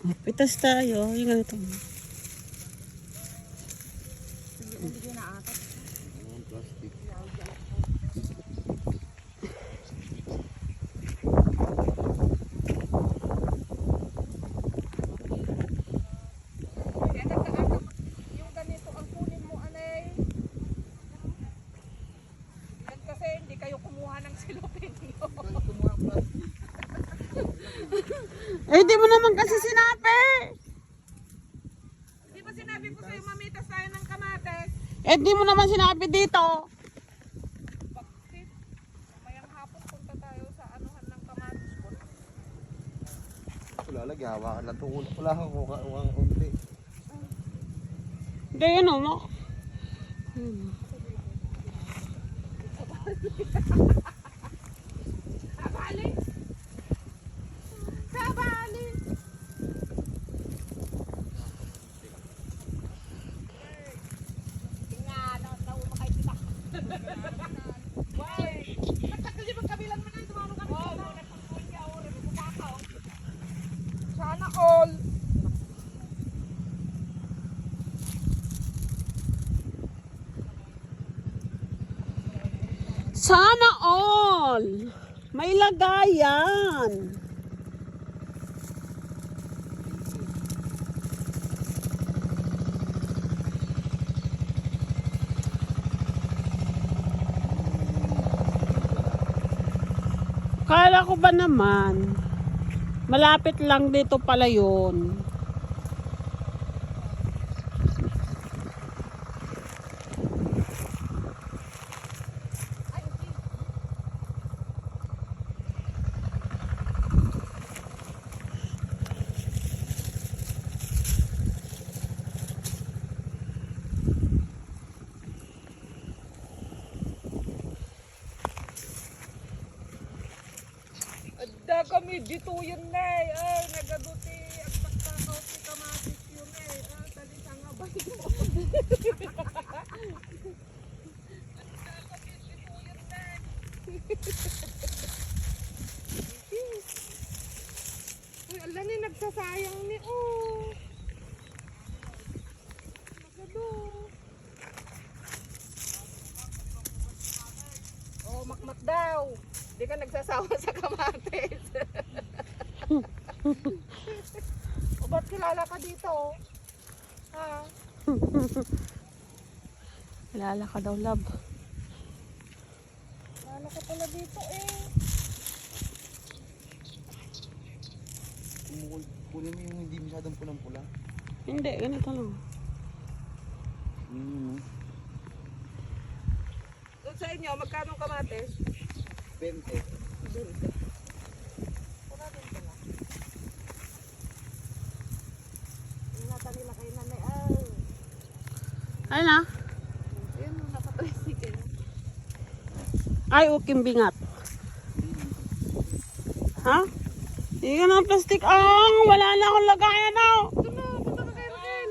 Pitas tayo. Yung ganito. Ang plastic. Kaya nagkaano, yung ganito ang kunin mo, anay. Yan kasi hindi kayo kumuha ng silupin nyo. Ang kumuha ang plastic. Eh, di mo naman kasi sinabi. Di ba sinabi ko sa'yo mamitas tayo ng kamates? Eh, di mo naman sinabi dito. Bakit? Mayang hapon punta tayo sa anuhan ng kamates ko. Wala lagi, hawakan lang ito. Wala akong kuha ang unti. Hindi, yun o. mo. Sabali! Sana all. May lagayan. Kala ko ba naman, malapit lang dito pala yun. Kami dito yun na eh. Ay, nagaduti. Ang pagkakaw si kamatis yun eh. Ah, tali sa nga ba yun? Uy, ala ni nagsasayang ni oh. Nagado. Oh, makmak daw. Di ka nagsasawa sa kamatis. Alala ka daw, love. Alala ka pala dito eh. Kumukul, kunin mo yung hindi masyadong pulang-pula. Hindi, ganito lang. Mm. Doon sa inyo, magkano kamates? 20. 20. Ayun na. Ayun, nakatricycle. Ay, uking bingat. Ha? Hindi ka ng plastic ang. Wala na akong lagayan ah. na. Ito na, punta na kay Raquel.